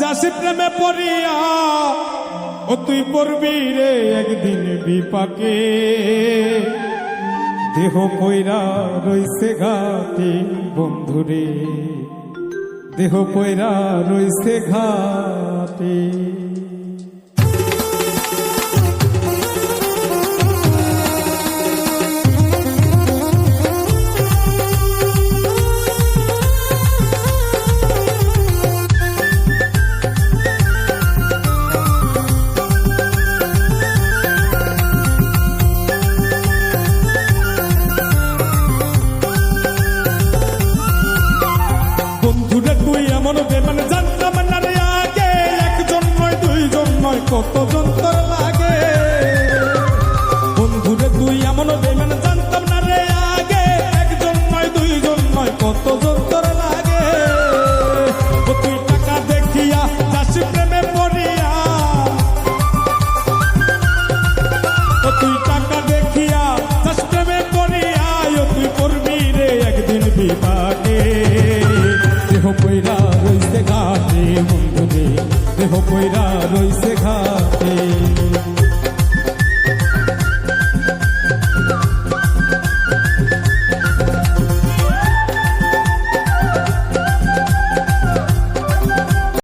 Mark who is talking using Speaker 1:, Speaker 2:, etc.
Speaker 1: যাসি প্রেমে পড়িয়া, ও তুই পড়বি রে একদিন বিপাকে। দেহ কইরা রইছে বন্ধু বন্ধুরে, দেহ কইরা রইছে ঘাটে। দুইজন নয় কতজন তোর লাগে? বন্ধুরে, তুই এমন বেমান জানতাম না রে আগে। একজন নয়, দুইজন নয় কতজন তোর লাগে তুই টাকা দেখিয়া চাষি প্রেমে পড়িয়া। তুই টাকা দেখিয়া চাষ প্রেমে পড়িয়া। তুই করবি রে একদিন বিপাকে। দেহ কইরা রইছে ঘাটে বন্ধুরে দেহ কইরা রইছে ঘাটে